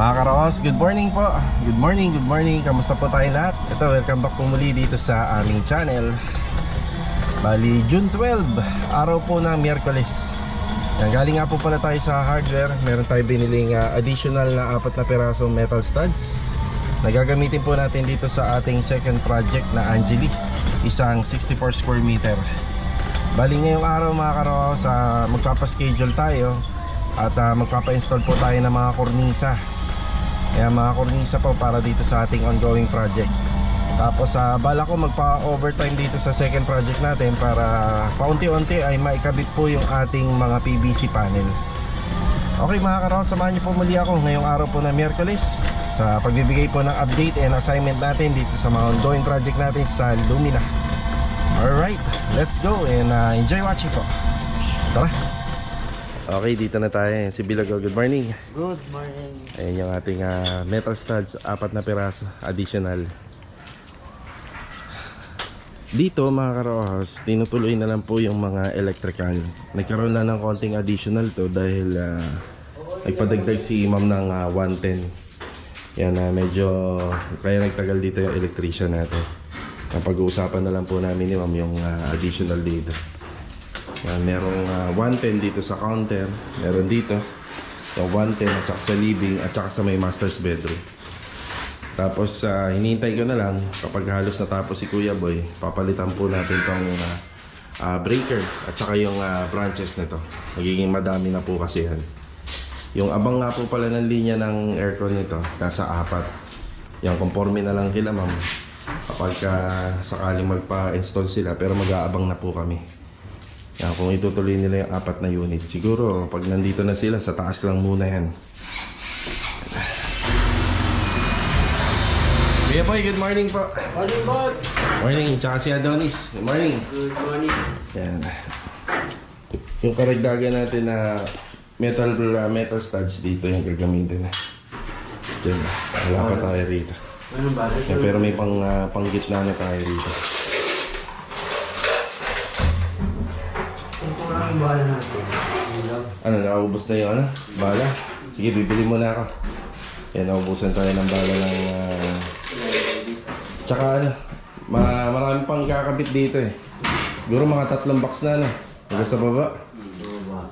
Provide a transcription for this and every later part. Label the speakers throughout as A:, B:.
A: Mga karos, good morning po. Good morning, good morning. Kamusta po tayo lahat? Ito, welcome back po muli dito sa aming channel. Bali, June 12, araw po ng Miyerkules. Yan, galing nga po pala tayo sa hardware. Meron tayo biniling ah, additional na apat na perasong metal studs. Na gagamitin po natin dito sa ating second project na Angeli. Isang 64 square meter. Bali ngayong araw mga karos, uh, magpapaschedule tayo at ah, magpapa-install po tayo ng mga kornisa. Kaya mga kornisa po para dito sa ating ongoing project. Tapos sa bala ko magpa-overtime dito sa second project natin para paunti-unti ay maikabit po yung ating mga PVC panel. Okay mga karon, samahan niyo po muli ako ngayong araw po na Miyerkules sa pagbibigay po ng update and assignment natin dito sa mga ongoing project natin sa Lumina. Alright, let's go and uh, enjoy watching po. Tara! Okay, dito na tayo. Si Bilago, good morning.
B: Good morning.
A: Ayan yung ating ah, metal studs, apat na piraso, additional. Dito mga karohas, tinutuloy na lang po yung mga electrical. Nagkaroon na ng konting additional to dahil ah, nagpadagdag si ma'am ng ah, 110. Yan na medyo, kaya nagtagal dito yung electrician natin. Ang pag-uusapan na lang po namin ni ma'am yung ah, additional dito. Yan, merong ah, 110 dito sa counter, meron dito. Yung 110 at saka sa living at saka sa may master's bedroom. Tapos uh, hinihintay ko na lang kapag halos natapos si Kuya Boy, papalitan po natin tong ah, ah, breaker at saka yung ah, branches nito. Magiging madami na po kasi yan. Yung abang nga po pala ng linya ng aircon nito, nasa apat. Yung conforme na lang kila ma'am kapag ah, sakaling magpa-install sila pero mag-aabang na po kami. Yan, kung itutuloy nila yung apat na unit, siguro pag nandito na sila, sa taas lang muna yan. Kuya Boy, good morning po.
B: Morning, boss.
A: Morning, tsaka si Adonis. Good morning.
B: Good morning.
A: Yan. Yung karagdagan natin na metal uh, metal studs dito yung gagamitin. Diyan. Wala pa tayo rito.
B: Anong ba?
A: Yan, pero may pang, uh, pang gitna na tayo rito. Ano, naubos na yung ano? Bala? Sige, bibili muna ako. Yan, naubusan tayo ng bala ng... ah, Tsaka ano, ma marami pang kakabit dito eh. Siguro mga tatlong box na ano. Hanggang sa baba.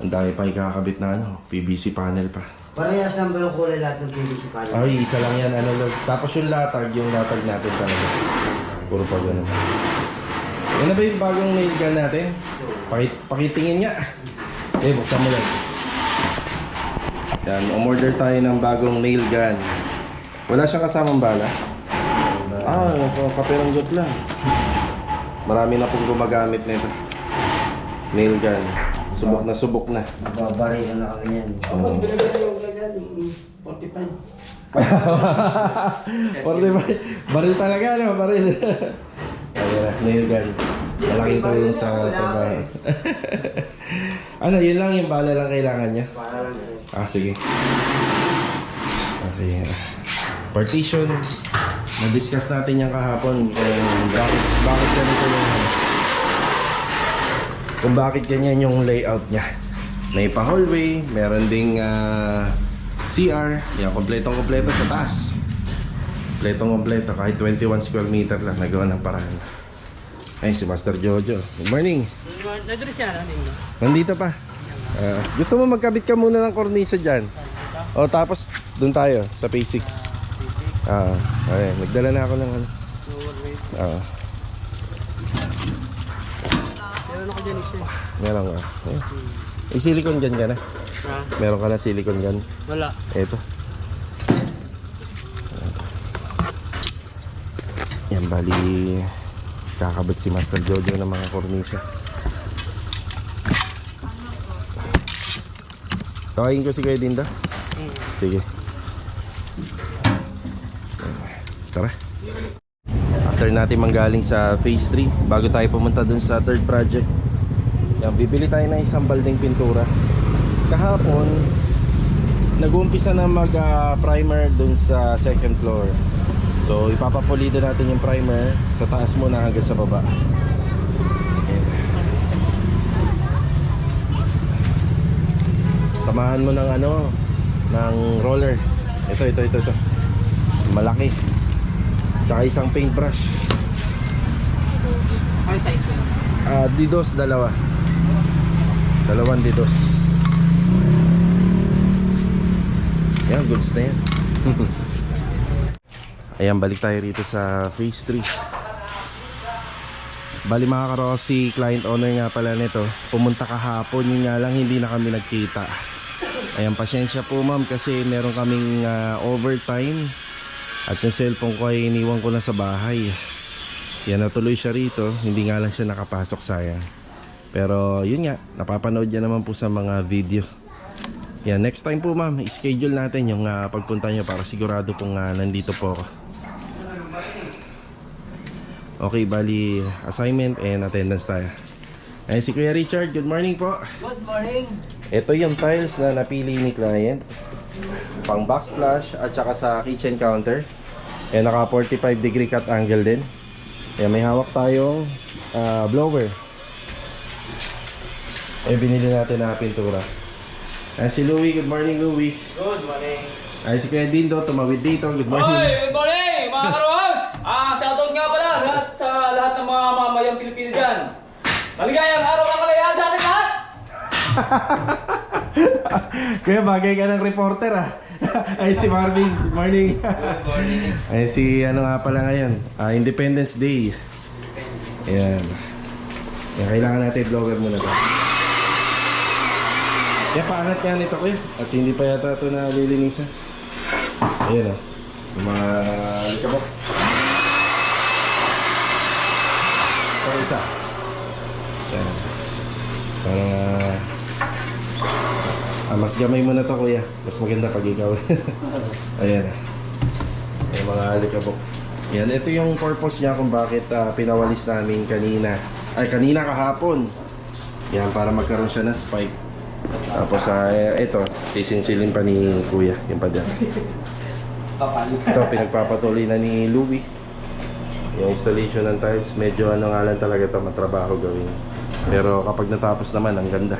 A: Ang dami pa ikakabit na ano, PVC panel pa.
B: Parehas lang ba yung kulay lahat ng PVC panel?
A: Ay, isa lang yan, ano. Tapos yung latag, yung latag natin talaga. Puro pa ganun. Na ba yung bagong nail gun natin? Pakit pakitingin nga. Eh, buksan mo lang. Yan, umorder tayo ng bagong nail gun. Wala siyang kasamang bala. Ah, kapiranggot lang. Marami na pong gumagamit nito. Nail gun. Subok na subok na.
B: Babari na kami yan.
A: Oo.
B: binibili yung ganyan, 45.
A: 45. Baril talaga, no? Baril. Ayan na, nail gun. Malaking tulong sa trabaho. ano, yun lang yung bala lang kailangan niya.
B: Para lang yun.
A: Ah, sige. Okay. Partition. Na-discuss natin yung kahapon kung bakit, bakit ganito yung kung bakit ganyan yung layout niya. May pa hallway, meron ding ah, CR, yan, kompletong kompleto sa taas. Kompletong kompleto, kahit 21 square meter lang, nagawa ng paraan. Ay, si Master Jojo. Good morning.
C: Nandun siya, ano?
A: Nandito pa. Ah, gusto mo magkabit ka muna ng cornisa dyan? O tapos doon tayo sa P6. Ah, ayun, nagdala na ako ng ano. Ah,
C: Meron ako dyan isa.
A: meron ka. Eh, May silicone gun ka na.
C: Ha?
A: Meron ka na silicone gun.
C: Wala.
A: Ito. Yan, bali kakabit si Master Jojo ng mga kornisa. Tawagin ko si Kuya Dinda. Sige. Tara. After natin manggaling sa phase 3, bago tayo pumunta dun sa third project, yan, bibili tayo ng isang balding pintura. Kahapon, nag-uumpisa na mag-primer dun sa second floor. So, ipapapulido natin yung primer sa taas muna hanggang sa baba. Samahan mo ng ano, ng roller Ito, ito, ito, ito. Malaki. Tsaka isang paintbrush.
C: Ano size ko?
A: Ah, didos dalawa. Dalawang didos. Yan, goods na yan. Ayan, balik tayo rito sa phase 3. Bali mga karos, si client owner nga pala nito. Pumunta kahapon, yun nga lang hindi na kami nagkita. Ayan, pasensya po ma'am kasi meron kaming ah, overtime. At yung cellphone ko ay iniwan ko na sa bahay. Yan natuloy siya rito, hindi nga lang siya nakapasok sayang. Pero yun nga, napapanood niya naman po sa mga video. Yan, next time po ma'am, schedule natin yung ah, pagpunta niyo para sigurado pong ah, nandito po ako. Okay, bali assignment and attendance tayo. Ay, si Kuya Richard, good morning po.
B: Good morning.
A: Ito yung tiles na napili ni client. Pang backsplash at saka sa kitchen counter. Eh naka 45 degree cut angle din. Eh may hawak tayong ah, blower. Eh binili natin na pintura. Ay si Louie, good morning Louie.
C: Good morning.
A: Ay si Kuya Dindo, tumawid dito, good morning.
C: Hoy, good morning mga karos! Ah, shoutout nga pala lahat sa lahat ng mga mamayang Pilipino dyan. Maligayang araw ng kalayaan sa ating lahat!
A: Kuya, bagay ka ng reporter ah. Ay si Marvin, good morning.
C: Good morning.
A: Ay si ano nga pala ngayon, ah, Independence Day. Ayan. Kaya kailangan natin blower muna to. Kaya paangat nga nito kuya. At hindi pa yata ito na lilinisan. Ayan o. Yung mga likabok. Ito isa. Ayan. Parang ah, ah, mas gamay mo na to kuya. Mas maganda pag ikaw. Ayan. Yung mga alikabok. Yan, ito yung purpose niya kung bakit ah, pinawalis namin kanina. Ay, kanina kahapon. Yan, para magkaroon siya ng spike. Tapos, eh, ito, sisinsilin pa ni Kuya, yung padyan. Ito, pinagpapatuloy na ni Louie. Yung installation ng tiles, medyo ano nga lang talaga ito, matrabaho gawin. Pero kapag natapos naman, ang ganda.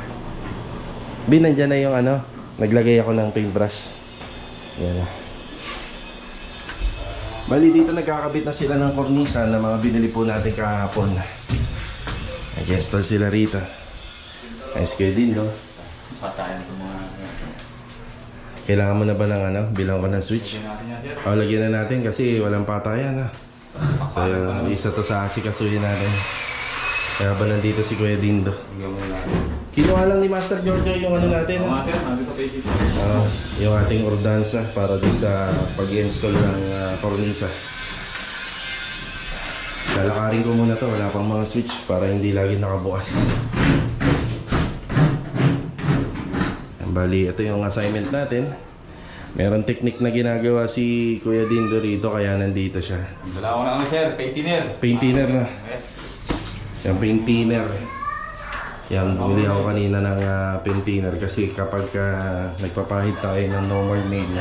A: Bin, nandyan na yung ano, naglagay ako ng paintbrush. Yan. Bali dito nagkakabit na sila ng kornisa na mga binili po natin kahapon. Nag-install sila rito. Ayos kayo din, no?
C: Patayan ko mga...
A: Kailangan mo na ba ng ano, bilang ko ng switch? O, lagyan na natin kasi walang patayan, ha? So, isa to sa asikasuhin natin. Kaya ba nandito si Kuya Dindo? Kinuha lang ni Master Giorgio yung ano natin, ha? Ah, yung ating ordansa para doon sa pag-install ng ah, cornisa. Lalakarin ko muna to, wala pang mga switch para hindi lagi nakabukas. Bali, ito yung assignment natin. Meron technique na ginagawa si Kuya Dindo rito kaya nandito siya.
D: Dala ko na kami sir, paint thinner.
A: Paint thinner na.
D: Yes.
A: Yung paint thinner. Yan, bumili ako kanina ng ah, paint thinner kasi kapag ka nagpapahid tayo ng no more nail,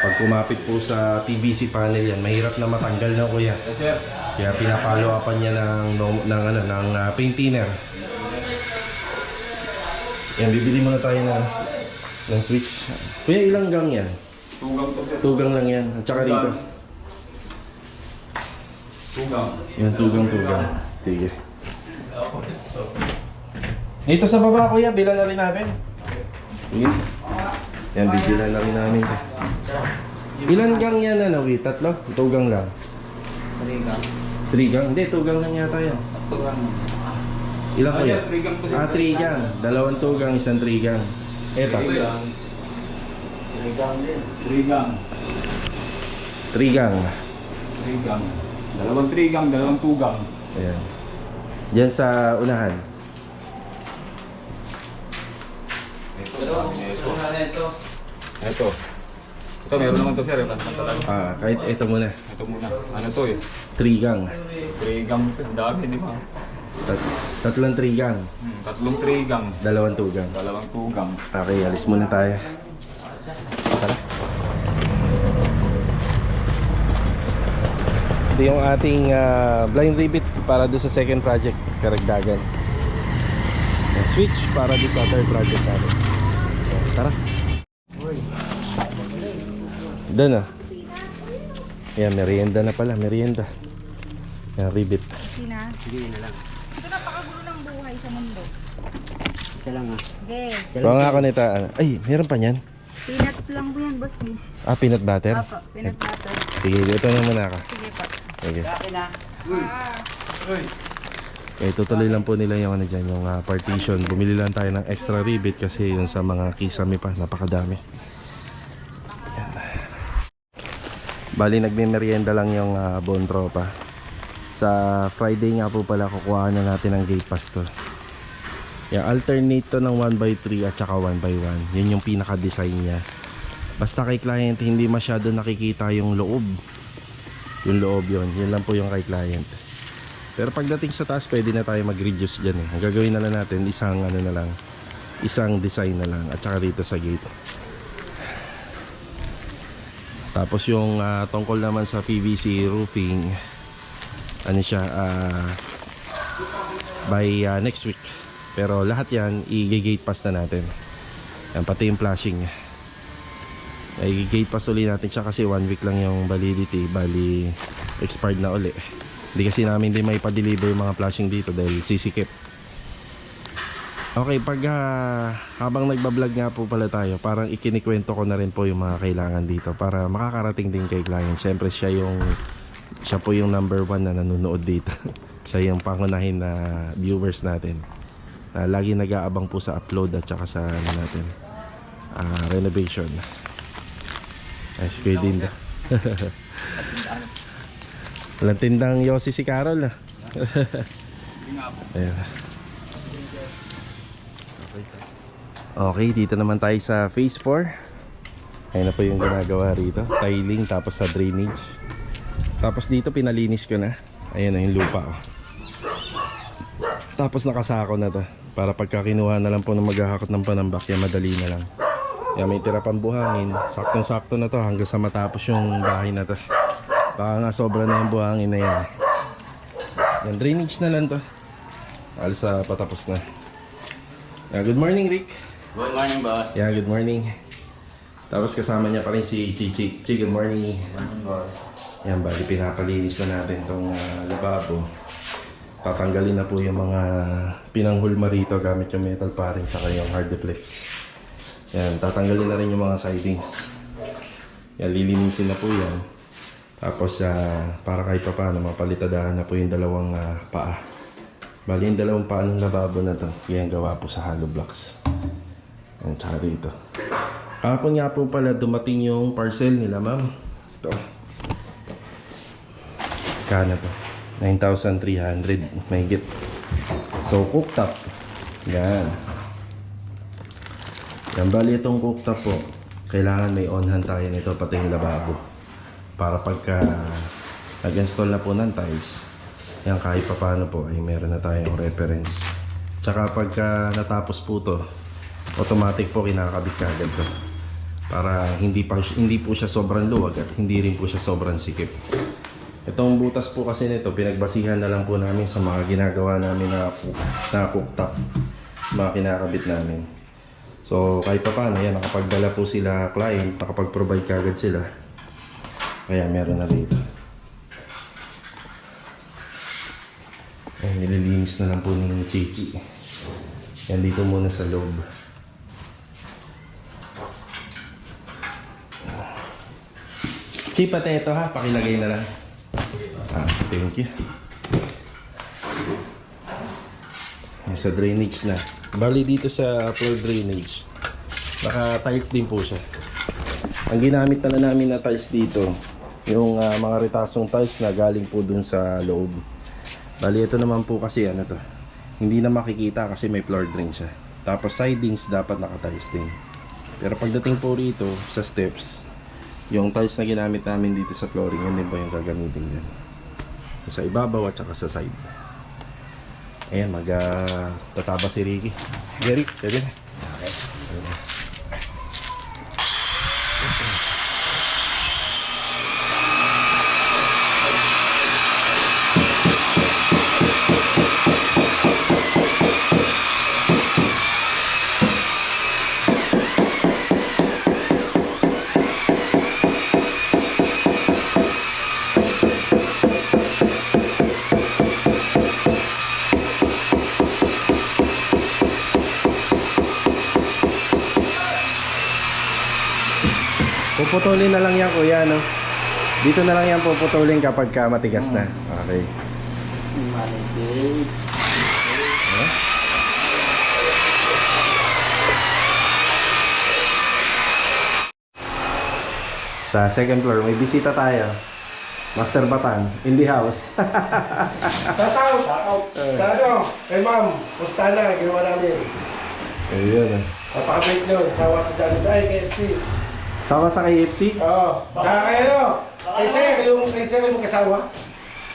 A: pag kumapit po sa PVC panel yan, mahirap na matanggal na kuya.
D: Yes sir.
A: Kaya pinapalo upan niya ng, no- ng, ano, ng ah, paint thinner. Yan, bibili muna tayo ng, ng switch. Kuya, ilang gang yan?
D: Tugang to sir.
A: Tugang lang yan. At saka rito.
D: Tugang.
A: Yan, tugang-tugang. Sige. Dito sa baba, kuya, bilan na rin natin. Sige. Yan, bibilan na rin namin. Ilan gang yan, ano, wait? Tatlo? Tugang lang. Three gang? Hindi, tugang lang yata yan.
D: Tugang.
A: Ilan
D: Ah, sir.
A: Ah, three gang. Dalawang tugang, isang three gang. Eto.
D: Tugang. Three gang.
A: Three gang.
D: Three gang. Dalawang three gang, dalawang tugang.
A: Ayan. Diyan sa unahan.
D: Ito. Ito. Ito, meron naman to sir.
A: Ah, kahit ito muna.
D: Ito muna. Ano to eh?
A: Three gang.
D: Three gang. Ang dami, di ba?
A: Tat tatlong three gang.
D: Hmm, tatlong three gang.
A: Dalawang tugang.
D: Dalawang tugang.
A: Okay, alis muna tayo. Ito yung ating ah, blind rivet para doon sa second project, karagdagan. And switch para doon sa third project natin. Tara. Doon ah. Yan, merienda na pala, merienda. Yan.
E: Sina?
B: Sige na lang.
E: Ito napakagulo ng buhay sa mundo.
B: Isa lang ah.
E: Okay.
A: Kuha nga ako nito. ano. Ay, meron pa niyan.
E: Peanut lang po yan, boss miss.
A: Ah, peanut butter?
E: Opo, peanut butter.
A: Sige, ito na muna ka.
E: Sige
A: Sige.
B: Akin na.
A: Eh, tutuloy lang po nila yung ano dyan, yung ah, partition. Bumili lang tayo ng extra ribbit kasi yung sa mga kisame pa, napakadami. Yan. Bali, nagme-merienda lang yung uh, bone tropa. Sa Friday nga po pala, kukuha na natin ang gate pass to. Yung alternate to ng 1x3 at saka 1x1. Yun yung pinaka-design niya. Basta kay client, hindi masyado nakikita yung loob. Yung loob yun. Yun lang po yung kay client. Pero pagdating sa taas, pwede na tayo mag-reduce dyan eh. Ang gagawin na lang natin, isang ano na lang, isang design na lang at saka dito sa gate. Tapos yung ah, tungkol naman sa PVC roofing, ano siya, ah, by ah, next week. Pero lahat yan, i-gate pass na natin. Yan, pati yung flashing. Ay, gate pass uli natin siya kasi one week lang yung validity. Bali, expired na uli. Hindi kasi namin din may pa-deliver yung mga flashing dito dahil sisikip. Okay, pag ah, habang nagbablog nga po pala tayo, parang ikinikwento ko na rin po yung mga kailangan dito para makakarating din kay client. Siyempre siya yung siya po yung number one na nanonood dito. siya yung pangunahin na viewers natin. Na lagi nag-aabang po sa upload at saka sa ano natin, ah, renovation. Ay, si Kuya Dinda. Walang tindang Yossi si Carol ah. Ayan. Okay, dito naman tayo sa phase 4. Ayan na po yung ginagawa rito. Tiling tapos sa drainage. Tapos dito pinalinis ko na. Ayan na yung lupa oh. Tapos nakasako na to. Para pagka kinuha na lang po ng maghahakot ng panambak, madali na lang. Yan may tira pang buhangin. Saktong sakto na to hanggang sa matapos yung bahay na to. Baka nga sobra na yung buhangin na yan. Yan, drainage na lang to. Alas sa patapos na. Yeah, good morning, Rick.
C: Good morning, boss.
A: Yeah, good morning. Tapos kasama niya pa rin si Chichi. Chi, good morning. Yan, bali pinapalinis na natin tong ah, lababo. Tatanggalin na po yung mga pinanghulma rito gamit yung metal paring saka yung hard deflex. Yan, tatanggalin na rin yung mga sidings. Yan, lilinisin na po yan. Tapos ah, para kahit pa paano mapalitadahan na po yung dalawang ah, paa. Bali yung dalawang paa ng lababo na to, yan gawa po sa hollow blocks. Yan, tsaka dito. Kahapon nga po pala dumating yung parcel nila, ma'am. Ito. Kano to? 9,300 may git. So, cooktop. Yan. Yan, bali itong cooktop po. Kailangan may on-hand tayo nito, pati yung lababo. Para pagka nag-install na po ng tiles, yan kahit pa paano po ay meron na tayong reference. Tsaka pagka natapos po to, automatic po kinakabit kagad to. Para hindi pa hindi po siya sobrang luwag at hindi rin po siya sobrang sikip. Itong butas po kasi nito, pinagbasihan na lang po namin sa mga ginagawa namin na, na cooktop. Mga kinakabit namin. So, kahit pa paano, yan, nakapagdala po sila client, nakapag-provide kagad sila. Kaya meron na rito. Ayan, nililinis na lang po ni Chichi. Yan dito muna sa loob. Chi, pati ito ha, pakilagay na lang. Ah, thank you. Yan, sa drainage na. Bali dito sa floor drainage. Naka tiles din po siya. Ang ginamit na namin na tiles dito, yung ah, mga retasong tiles na galing po dun sa loob. Bali ito naman po kasi ano to. Hindi na makikita kasi may floor drain siya. Tapos sidings dapat naka-tiles din. Pero pagdating po rito sa steps, yung tiles na ginamit namin dito sa flooring, yun din po yung gagamitin dyan. Sa ibabaw at saka sa side. Ayan, mag ah, tataba si Ricky. Gary, pwede na. Puputulin na lang yan kuya, no? Dito na lang yan puputulin kapag ka matigas na. Okay. Sa second floor, may bisita tayo. Master Batan, in the house.
F: Tataw! Tataw! Tataw! Kay ma'am, punta na, ginawa namin.
A: Ayun.
F: Napakabait nyo, sawa sa dyan. Ay, KFC.
A: Sama sa KFC?
F: Oo. Kaya kay ano? Kay Sir, yung kay Sir yung kasama.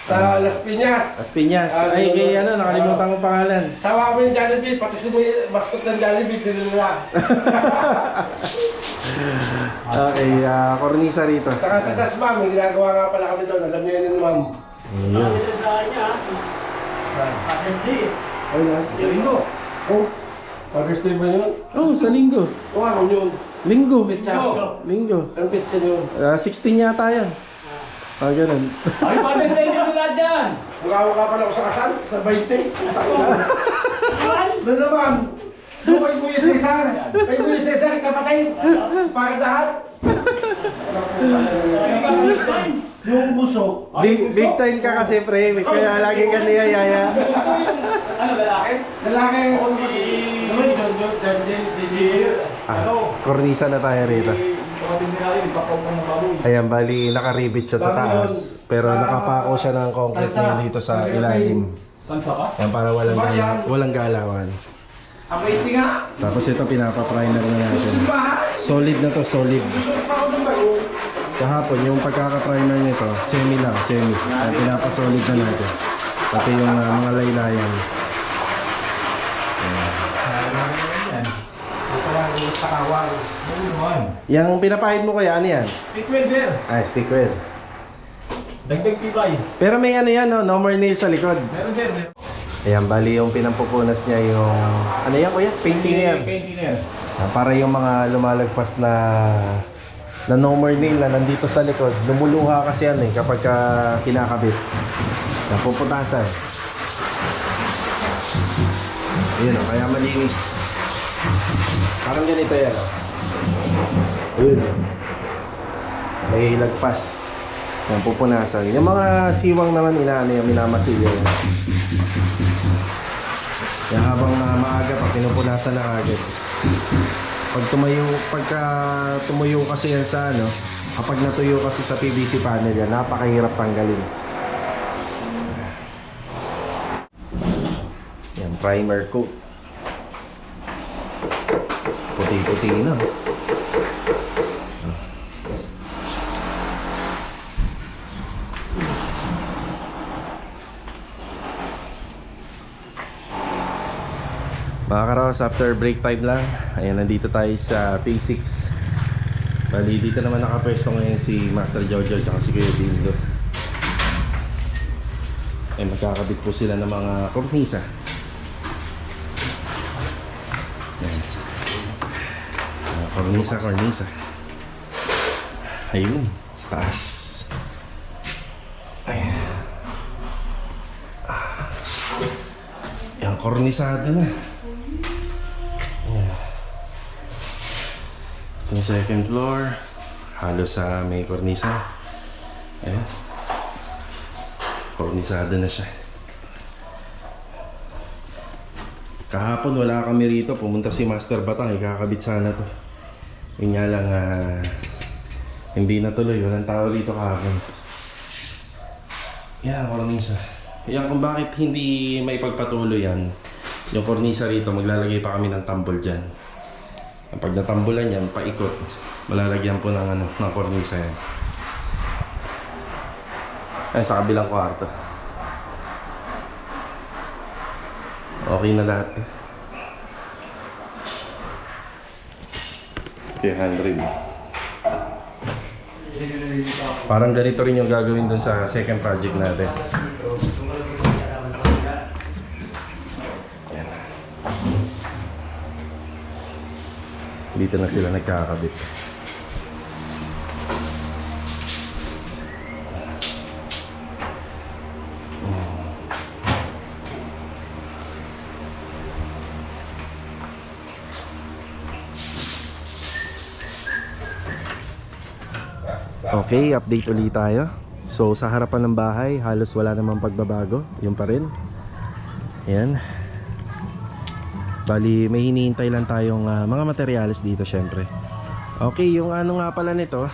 F: Sa Las Piñas.
A: Las Piñas. Ay, kay ano, nakalimutan ko pangalan.
F: Sawa ko yung Jollibee, pati si may mascot ng Jollibee, dinala.
A: Okay, ah, kornisa rito.
F: Saka sa Tas ma'am, may ginagawa nga pala kami doon. Alam niyo yun ma'am.
A: Ayun.
F: Ayun na. Oh, Father's Day ba yun?
A: Oh, sa linggo.
F: Oo, ako yun.
A: Linggo.
F: Petsa.
A: Linggo.
F: Ang pitsa yun.
A: Ah, 16 yata yan. Ah, ganun.
C: Ay, Father's Day dito lahat dyan!
F: Magawa ka pala ako sa kasal, sa 20. Ano naman? Doon kay Kuya Cesar. Kay Kuya Cesar, kapatid. Pakadahan. Yung buso.
A: Big, big time ka kasi, pre. Kaya lagi ka niyayaya.
C: Ano, lalaki?
F: Lalaki ako naman. Naman, John, John, John, John,
A: Ah, kornisa na tayo rito. Ayan, bali nakaribit siya sa taas. Pero nakapako siya ng concrete ngayon dito sa ilalim.
C: Tansa ka?
A: Yan para walang, walang galawan.
F: Amoy nga.
A: Tapos ito pinapa-primer na natin. Solid na to, solid.
F: Gusto pa ako ng bago.
A: Kahapon, yung pagkaka-primer nito, semi lang, semi. Kaya pinapa-solid na natin. Pati yung ah, mga laylayan. Yung pinapahid mo kaya, ano yan?
C: Pitwell, sir.
A: Ay, stickware.
C: Dagdag tibay.
A: Pero may ano yan, no? no more nails sa likod.
C: Meron, sir.
A: Ayan, bali yung pinampupunas niya yung... Ano yan, kuya? Painting yan.
C: Painting
A: Ah, para yung mga lumalagpas na na no more nail na nandito sa likod. Lumuluha kasi yan eh kapag ka kinakabit. Napuputasan. Ayun oh, kaya malinis. Parang ganito yan oh. Ayun oh. May lagpas. Yan, pupunasan. Yung mga siwang naman inaano yung minamasilyo yan. Kaya habang na maaga pa, pinupunasan na agad. Pag tumayo, pagka tumuyo kasi yan sa ano, kapag natuyo kasi sa PVC panel yan, napakahirap tanggalin. Yan, primer coat. Puti-puti na. Mga karos, after break time lang, ayan, nandito tayo sa P6. Bali, dito naman nakapwesto ngayon si Master Jojo at si Kuya Dindo. Ay, magkakabit po sila ng mga kornisa. Ayan. Mga kornisa, kornisa. Ayun, sa taas. Ayan. Ah. Yan, kornisado na. Yung second floor. Halos sa may kornisa. Ayan. Kornisado na siya. Kahapon wala kami rito. Pumunta si Master Batang. Ikakabit sana to. Yun nga lang, ah, hindi natuloy. Walang tao rito kahapon. Yan, kornisa. Yan kung bakit hindi may pagpatuloy yan. Yung kornisa rito, maglalagay pa kami ng tambol dyan. Pag natambulan yan, paikot. Malalagyan po ng, ano, ng kornisa yan. Ay, sa kabilang kwarto. Okay na lahat. Okay, 100. Parang ganito rin yung gagawin dun sa second project natin. Dito na sila nagkakabit. Okay, update ulit tayo. So sa harapan ng bahay, halos wala namang pagbabago. Yun pa rin. Yan. Bali, may hinihintay lang tayong ah, mga materyales dito syempre. Okay, yung ano nga pala nito.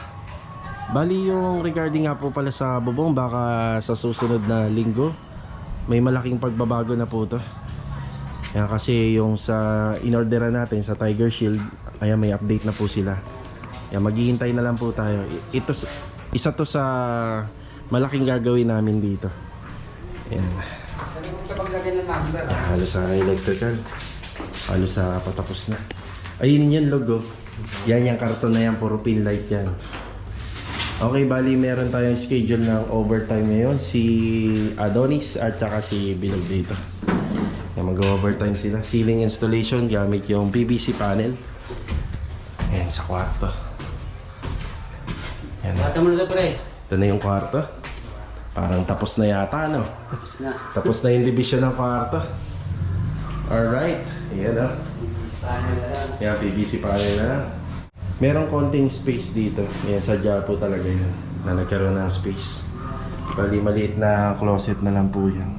A: Bali, yung regarding nga po pala sa bubong, baka sa susunod na linggo, may malaking pagbabago na po to. Yan kasi yung sa inorderan natin sa Tiger Shield, ayan may update na po sila. Yan maghihintay na lang po tayo. Ito isa to sa malaking gagawin namin dito. Yan. Halos sa electrical. Halos sa patapos na. Ayun yan logo. Yan yung karton na yan, puro pin light yan. Okay, bali meron tayong schedule ng overtime ngayon. Si Adonis at saka si Bilog dito. Yan, mag-overtime sila. Ceiling installation gamit yung PVC panel. Ayan, sa kwarto. Yan.
B: Bata mo na pre.
A: Ito na yung kwarto. Parang tapos na yata, no?
B: Tapos na.
A: Tapos na yung division ng kwarto. Alright. Ayan, oh.
B: Paano na lang.
A: Yan, PVC panel na. Merong konting space dito. Yan, sadya po talaga yun. Na nagkaroon ng space. Bali, maliit na closet na lang po yan.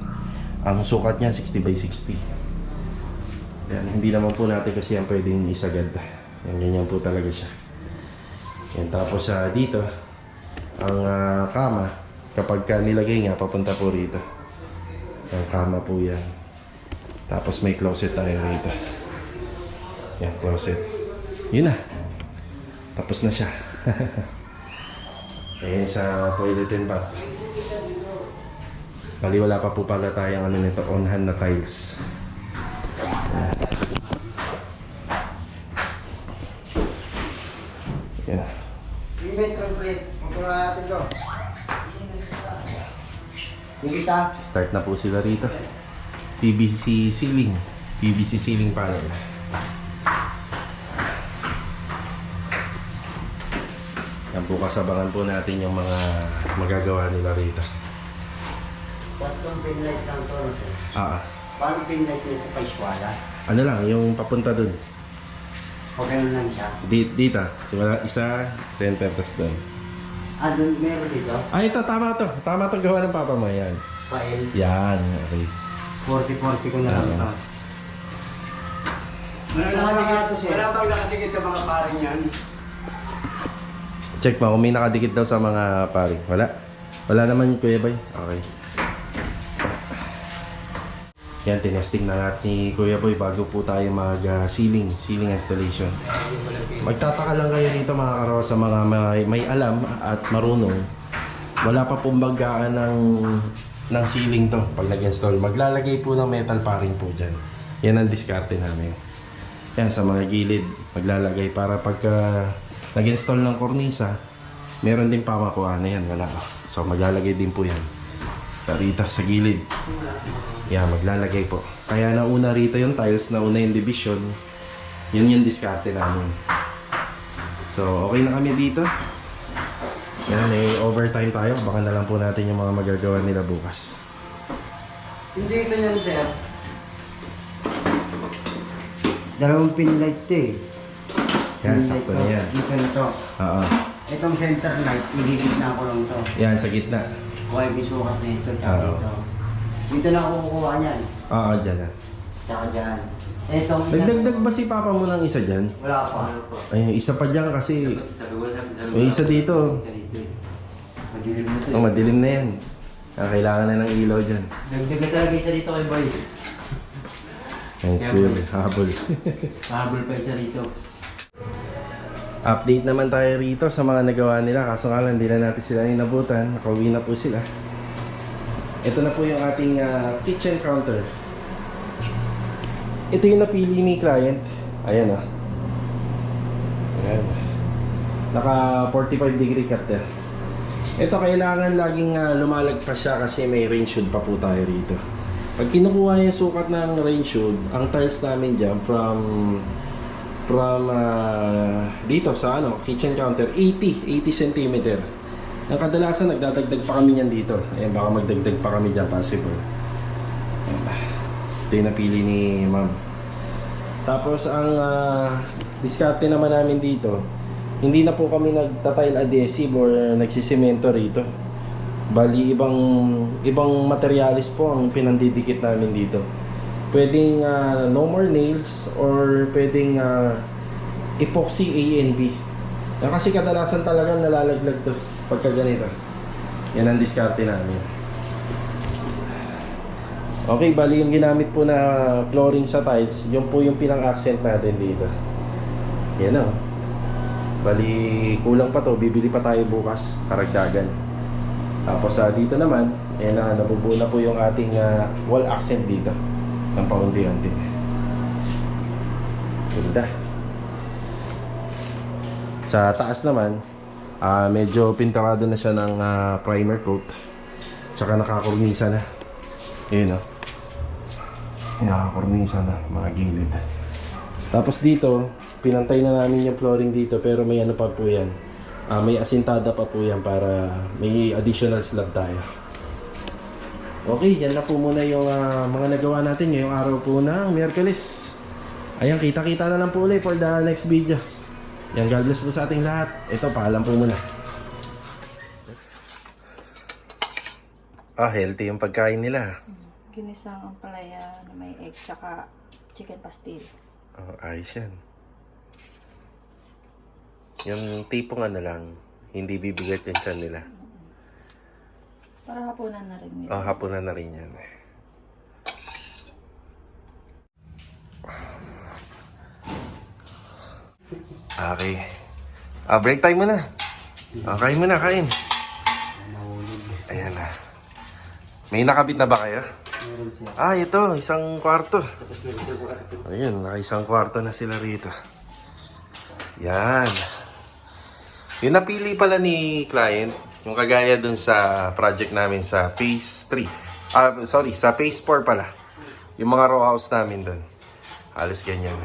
A: Ang sukat niya, 60 by 60. Yan, hindi naman po natin kasi yan pwedeng isagad. Yan, ganyan po talaga siya. Yan, tapos sa dito, ang ah, kama, kapag ka nilagay nga, papunta po rito. Ang kama po yan. Tapos may closet tayo rito. Yan, closet. Yun na. Tapos na siya. Ayan sa toilet and bath. Bali wala pa po pala tayong ano nito, on-hand na tiles. Yan. Start na po sila rito. PVC ceiling. PVC ceiling panel. Yan po kasabangan po natin yung mga magagawa nila rito.
B: Tatlong pinlight lang to, sir.
A: Ah.
B: Paano pinlight nito pa eskwala?
A: ano lang, yung papunta dun.
B: O ganun lang siya.
A: Di, dita. Simula isa, center, tapos dun.
B: Ah, doon meron dito.
A: Ah, ito, tama to. Tama to gawa ng papa mo. Yan.
B: Pael.
A: Yan, okay.
B: 40-40 ko na lang
A: Ah.
B: to. Wala.
F: Wala bang nakadikit yung mga paring yan?
A: Check mo kung may nakadikit daw sa mga pari. Wala? Wala naman, Kuya Bay? Okay. Yan, tinesting na natin ni Kuya Boy bago po tayo mag-ceiling, ceiling installation. Magtataka lang kayo dito mga karo sa mga may, may alam at marunong. Wala pa pong bagaan ng, ng ceiling to pag nag-install. Maglalagay po ng metal paring po dyan. Yan ang diskarte namin. Yan, sa mga gilid, maglalagay para pagka nag-install ng kornisa, meron din pamakuha na yan. Wala. So, maglalagay din po yan. Rito, sa gilid. Yan, maglalagay po. Kaya nauna rito yung tiles, nauna yung division. Yun yung diskarte namin. So, okay na kami dito. Yan, may overtime tayo. Baka na lang po natin yung mga magagawa nila bukas.
B: Hindi ito yan, sir. Dalawang pinlight to eh.
A: Yan,
B: Pinlight
A: sakto
B: to.
A: na yan.
B: Ito nito.
A: Oo.
B: Itong center light, igigit na ko lang to.
A: Yan, sa gitna.
B: Kuha yung sukat na ito, tsaka
A: Oo.
B: dito. Dito na ako kukuha niyan.
A: Oo, dyan na.
B: Tsaka dyan. Itong isa.
A: Nagdagdag ba si Papa mo ng isa dyan?
B: Wala pa.
A: Ay, isa pa dyan kasi
C: Sabi ko, sabi ko.
A: may isa dito.
B: Madilim na to
A: Oh, madilim na yan. Kaya kailangan na ng ilaw dyan.
B: Dagdag na talaga isa dito kay Boy.
A: Yan, school. Habol.
B: Pahabol pa isa dito.
A: Update naman tayo rito sa mga nagawa nila. Kaso nga lang, hindi na natin sila inabutan. Nakauwi na po sila. Ito na po yung ating ah, kitchen counter. Ito yung napili ni client. Ayan o. Ayan. Naka 45 degree cutter. Ito kailangan laging ah, lumalagpas siya kasi may range hood pa po tayo rito. Pag kinukuha yung sukat ng range hood, ang tiles namin dyan from from ah, dito sa ano, kitchen counter 80, 80 cm. Ang kadalasan nagdadagdag pa kami niyan dito. Ayan, baka magdagdag pa kami diyan possible. Ito yung napili ni ma'am. Tapos ang uh, diskarte naman namin dito, hindi na po kami nagta-tile adhesive or nagsisemento rito. Bali ibang ibang materialis po ang pinandidikit namin dito. Pwedeng ah, no more nails or pwedeng ah, epoxy A and B. Kasi kadalasan talaga nalalaglag to pagka ganito. Yan ang diskarte namin. Okay, bali yung ginamit po na flooring sa tiles, yun po yung pinang-accent natin dito. Yan o. Bali, kulang pa to, bibili pa tayo bukas, karagdagan. Tapos sa dito naman, yan na, nabubuo na po yung ating ah, wall accent dito. Ng paunti-unti. Ganda. Sa taas naman, ah medyo pintarado na siya ng ah, primer coat. Tsaka nakakornisa na. Yun o. Nakakornisa na, mga gilid. Tapos dito, pinantay na namin yung flooring dito pero may ano pa po yan. Ah, may asintada pa po yan para may additional slab tayo. Okay, yan na po muna yung ah, mga nagawa natin ngayong araw po ng Miyerkules. Ayan, kita-kita na lang po ulit for the next video. Yan, God bless po sa ating lahat. Ito, paalam po muna. Ah, healthy yung pagkain nila.
E: Ginisang ang palaya na may egg tsaka chicken pastil.
A: Oh, ayos yan. Yung tipong ano lang, hindi bibigat yung tiyan nila.
E: Para hapunan na rin yun.
A: Oh, hapunan na rin yan. Okay. Ah, break time muna. Ah, kain muna, kain. Ayan na. May nakabit na ba kayo? Ah, ito, isang kwarto. Ayun, naka isang kwarto na sila rito. Yan. Yung napili pala ni client, yung kagaya dun sa project namin sa Phase 3. Ah, sorry, sa Phase 4 pala. Yung mga row house namin dun. Halos ganyan.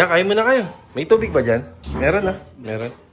A: Yan, kain muna kayo. May tubig ba dyan? Meron ah. Meron.